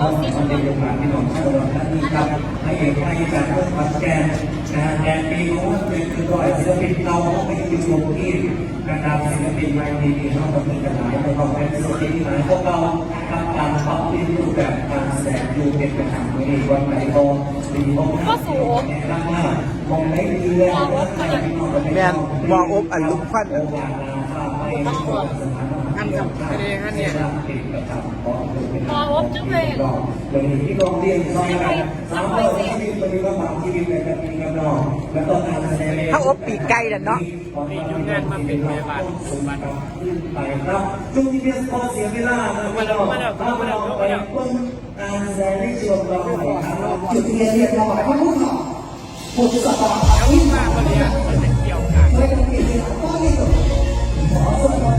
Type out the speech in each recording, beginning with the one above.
ของคนในโรงงานที่น้องชาวบ้านนี่ครับให้เอกให้จากเพื่อนมาแกนนะแกนปีของว่าเป็นคือร้อยศิลปินเราเขาไม่อยู่ตรงที่นะครับศิลปินวัยดีๆเขาก็มีกันหลายแต่เราเป็นศิลปินที่ไหนพวกเราทำการปรับที่รูปแบบการแสดงดูเป็นประจำไม่ได้วันไหนก็ดีมากก็สูงมองไม่ดีเลยแมนวองอบอันลุกควันอันท่านครับไม่ได้ท่านเนี่ย มองอบจังเลยวันนี้ที่โรงเรียนซอยกันสามคนที่มีปฏิบัติธรรมชีวิตในการมีกำลังและต้องการแสดงถ้าอบปีกไก่น่ะเนาะมีจุดงานมาเป็นพยาบาลสมบัติไปครับจุดที่เป็นข้อเสียเวลามาแล้วมาแล้วมาแล้วมาแล้วคนการแสดงที่ชวนเราไปครับจุดเรียนเรียนเราไปข้อมูลหน่อผู้ศึกษาต่อแล้วมาคนเดียวมันจะเกี่ยวกันช่วยกันเปลี่ยนก็ไม่ถูกขอส่วน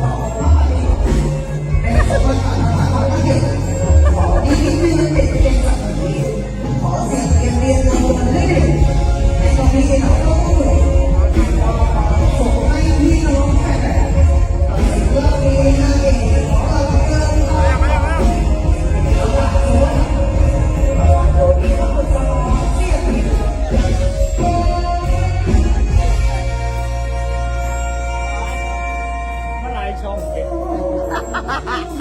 Ha ha ha!